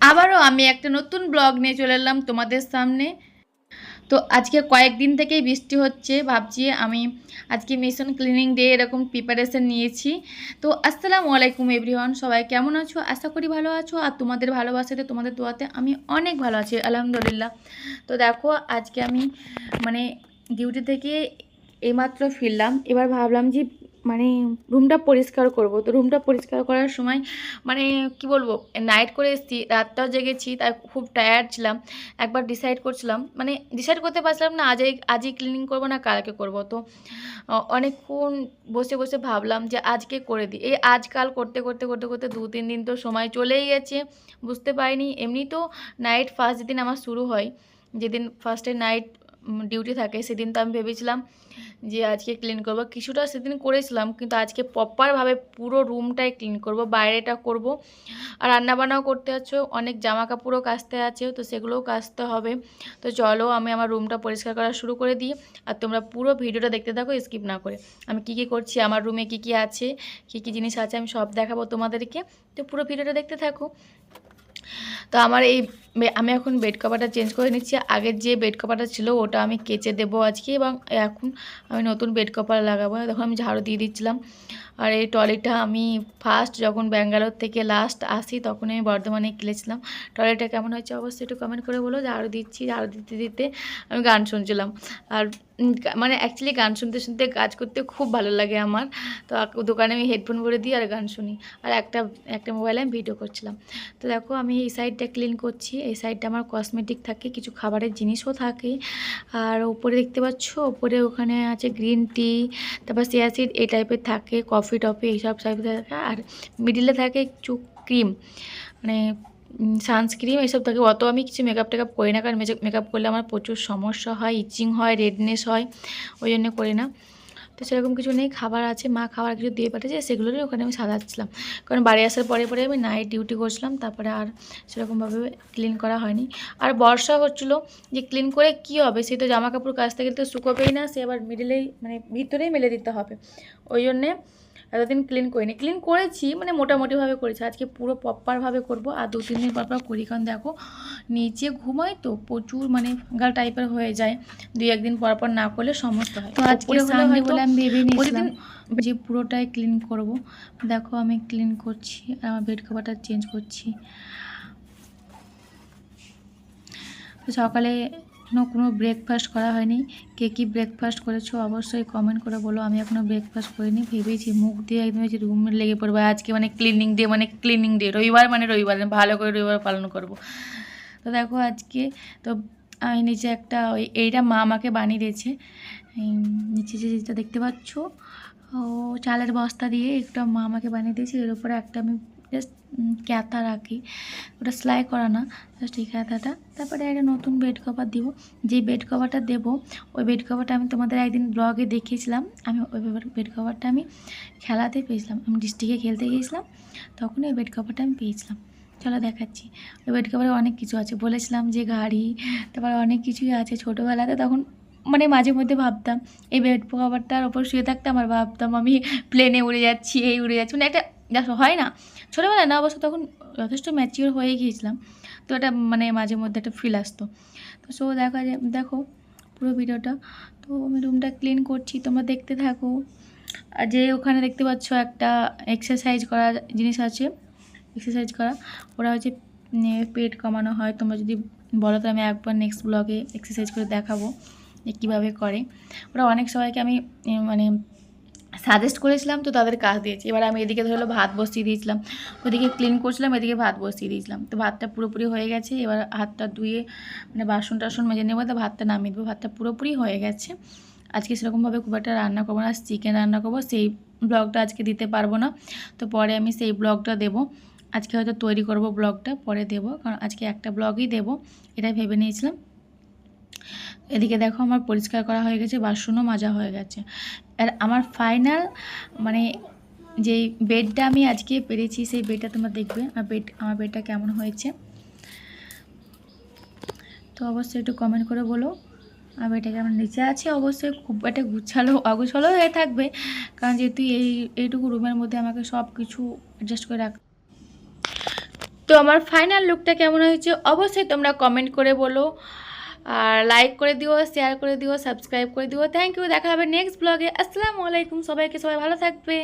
আবারও আমি একটা নতুন ব্লগ নিয়ে চলে এলাম তোমাদের সামনে। তো আজকে কয়েকদিন থেকেই বৃষ্টি হচ্ছে, ভাবছি আমি আজকে মিশন ক্লিনিং ডে এরকম প্রিপারেশন নিয়েছি। তো আসসালামু আলাইকুম এভরিওয়ান সবাই কেমন আছো? আশা করি ভালো আছো। আর তোমাদের ভালোবাসাতে, তোমাদের দোয়াতে আমি অনেক ভালো আছি, আলহামদুলিল্লাহ। তো দেখো, আজকে আমি মানে ডিউটি থেকে এইমাত্র ফিরলাম। এবার ভাবলাম যে মানে রুমটা পরিষ্কার করব। তো রুমটা পরিষ্কার করার সময় মানে কি বলব নাইট করে এসেছি, রাতটাও জেগেছি তাই খুব টায়ার্ড ছিলাম। একবার ডিসাইড করছিলাম মানে ডিসাইড করতে পারছিলাম না, আজই আজই ক্লিনিং করব না, কালকে করব। তো অনেকক্ষণ বসে বসে ভাবলাম যে আজকে করে দিই। এই আজকাল করতে করতে করতে করতে দু, তিন দিন তো সময় চলেই গেছে, বুঝতে পারিনি। এমনি তো নাইট ফার্স্ট যেদিন আমার শুরু হয়, যেদিন ফার্স্টে নাইট ডিউটি থাকে, সেদিন তো আমি ভেবেছিলাম যে আজকে ক্লিন করব। কিছুটা সেদিন করেছিলাম, কিন্তু আজকে প্রপারভাবে পুরো রুমটাই ক্লিন করব, বাইরেটা করব। আর রান্নাবান্নাও করতে আছে অনেক জামা কাপড়ও কাচতে আছে, তো সেগুলোও কাচতে হবে। তো চলো আমি আমার রুমটা পরিষ্কার করা শুরু করে দিই, আর তোমরা পুরো ভিডিওটা দেখতে থাকো স্কিপ না করে। আমি কি কি করছি, আমার রুমে কি কি আছে, কি কি জিনিস আছে, আমি সব দেখাবো তোমাদেরকে। তো পুরো ভিডিওটা দেখতে থাকো। তো আমার এই আমি এখন বেড কভারটা চেঞ্জ করে নিচ্ছি। আগের যে বেড কভারটা ছিল, ওটা আমি কেচে দেবো আজকে এবং এখন আমি নতুন বেড কভার লাগাবো। তখন আমি ঝাড়ু দিয়ে দিচ্ছিলাম। আর এই টয়লেটটা আমি ফার্স্ট যখন ব্যাঙ্গালোর থেকে লাস্ট আসি তখন আমি বর্ধমানে কিনেছিলাম। টয়লেটটা কেমন হয়েছে অবশ্যই একটু কমেন্ট করে বলো। ঝাড়ু দিচ্ছি, ঝাড়ু দিতে দিতে আমি গান শুনছিলাম। আর মানে অ্যাকচুয়ালি গান শুনতে শুনতে কাজ করতে খুব ভালো লাগে আমার। তো দোকানে আমি হেডফোন ভরে দিই আর গান শুনি। আর একটা একটা মোবাইলে আমি ভিডিও করছিলাম। তো দেখো, আমি এই সাইডটা ক্লিন করছি, এই সাইডটা আমার কসমেটিক থাকে, কিছু খাবারের জিনিসও থাকে। আর ওপরে দেখতে পাচ্ছ, ওপরে ওখানে আছে গ্রিন টি তারপর সিয়াসিড এই টাইপের থাকে কফি টফি এইসব টাইপের থাকে, আর মিডিলে থাকে কিছু ক্রিম মানে সানস্ক্রিম এইসব থাকে। অত আমি কিছু মেকআপ টেকআপ করি না, কারণ মেকআপ করলে আমার প্রচুর সমস্যা হয় ইচিং হয় রেডনেস হয়, ওই জন্য করি না। তো সেরকম কিছু নেই, খাবার আছে, মা খাবার কিছু দিয়ে পাঠিয়েছে, সেগুলোরই ওখানে আমি সাজাচ্ছিলাম। কারণ বাড়ি আসার পরে পরে আমি নাইট ডিউটি করছিলাম, তারপরে আর সেরকমভাবে ক্লিন করা হয়নি। আর বর্ষা হচ্ছিল যে ক্লিন করে কি হবে, সে তো জামা কাপড় কাচতে গেলে তো শুকোবেই না, সে আবার মিডিলেই মানে ভিতরেই মেলে দিতে হবে। ওই জন্যে এতদিন ক্লিন করিনি। ক্লিন করেছি মানে মোটামুটিভাবে করেছি। আজকে পুরো প্রপারভাবে করব। আর দু তিন দিন পর পর করি। কারণ দেখো নিচে ঘুমাই তো প্রচুর মানে গাল টাইপের হয়ে যায়। দুই একদিন পর পর না করলে সমস্যা হয়। তো আজকে হয়তো বলে আমি ভেবে নিয়েছিলাম যে পুরোটাই ক্লিন করব। দেখো আমি ক্লিন করছি আমার বেড কভারটা চেঞ্জ করছি। সকালে এখনও কোনো ব্রেকফাস্ট করা হয়নি। কে কী ব্রেকফাস্ট করেছ অবশ্যই কমেন্ট করে বলো। আমি এখনও ব্রেকফাস্ট করিনি, ভেবেছি মুখ দিয়ে একদম যে রুম লেগে পড়ব। আজকে মানে ক্লিনিং ডে মানে ক্লিনিং ডে রবিবার মানে রবিবার ভালো করে রবিবার পালন করব। তো দেখো আজকে, তো আমি নিচে একটা ওই এইটা মা আমাকে বানিয়ে দিয়েছে। নিচে যে যেটা দেখতে পাচ্ছ, ও চালের বস্তা দিয়ে একটা মা আমাকে বানিয়ে দিয়েছে। এর উপরে একটা আমি জাস্ট ক্যাথা রাখি ওটা সেলাই করা না। জাস্ট এই ক্যাথাটা। তারপরে একটা নতুন বেড কভার দিব। যে বেড কভারটা দেবো, ওই বেড কভারটা আমি তোমাদের একদিন ব্লগে দেখিয়েছিলাম। আমি ওই বেড কভারটা আমি খেলাতে পেয়েছিলাম। আমি ডিস্ট্রিক্টে খেলতে গিয়েছিলাম। তখন ওই বেড কভারটা আমি পেয়েছিলাম। চলো দেখাচ্ছি। ওই বেড কভারে অনেক কিছু আছে। বলেছিলাম যে গাড়ি, তারপর অনেক কিছুই আছে। ছোটোবেলাতে তখন মানে মাঝে মধ্যে ভাবতাম, এই বেড কভারটার ওপর শুয়ে থাকতাম আর ভাবতাম, আমি প্লেনে উড়ে যাচ্ছি, এই উড়ে যাচ্ছি। মানে একটা যা হয় না। ছোটোবেলায় না, অবশ্য তখন যথেষ্ট ম্যাচিওর হয়ে গিয়েছিলাম। তো এটা মানে মাঝে মধ্যে একটা ফিল আসতো। তো সো দেখা যায়, দেখো পুরো ভিডিওটা। তো আমি রুমটা ক্লিন করছি, তোমরা দেখতে থাকো। আর যে ওখানে দেখতে পাচ্ছ একটা এক্সারসাইজ করা জিনিস আছে এক্সারসাইজ করা। ওরা হচ্ছে পেট কমানো হয়। তোমরা যদি বলো তো আমি একবার নেক্সট ব্লগে এক্সারসাইজ করে দেখাবো, যে কীভাবে করে। ওরা অনেক সবাইকে আমি মানে সাজেস্ট করেছিলাম তো তাদের কাজ দিয়েছি। এবার আমি এদিকে ধরো ভাত বসিয়ে দিয়েছিলাম, ওদিকে ক্লিন করছিলাম, এদিকে ভাত বসিয়ে দিয়েছিলাম। তো ভাতটা পুরোপুরি হয়ে গেছে, এবার হাতটা ধুয়ে মানে বাসন টাসন মেজে নেব, তো ভাতটা নামিয়ে দেবো। ভাতটা পুরোপুরি হয়ে গেছে। আজকে সেরকমভাবে খুব একটা রান্না করব না, চিকেন রান্না করব, সেই ব্লগটা আজকে দিতে পারব না। তো পরে আমি সেই ব্লগটা দেবো। আজকে হয়তো তৈরি করব ব্লগটা, পরে দেবো, কারণ আজকে একটা ব্লগই দেবো, এটাই ভেবে নিয়েছিলাম। এদিকে দেখো আমার পরিষ্কার করা হয়ে গেছে, বাসনও মাজা হয়ে গেছে। আর আমার ফাইনাল মানে যেই বেডটা আমি আজকে পেরেছি, সেই বেডটা তোমরা দেখবে, আমার বেড আমার বেডটা কেমন হয়েছে। তো অবশ্যই একটু কমেন্ট করে বলো, আর বেডটা কেমন নিচে আছে? অবশ্যই খুব একটা গুছালো, অগুছালো হয়ে থাকবে, কারণ যেহেতু এই, এইটুকু রুমের মধ্যে আমাকে সব কিছু অ্যাডজাস্ট করে রাখ তো আমার ফাইনাল লুকটা কেমন হয়েছে? অবশ্যই তোমরা কমেন্ট করে বলো। আর লাইক করে দিও শেয়ার করে দিও সাবস্ক্রাইব করে দিও। থ্যাংক ইউ দেখা হবে নেক্সট ব্লগে আসসালামু আলাইকুম সবাইকে সবাই ভালো থাকবে।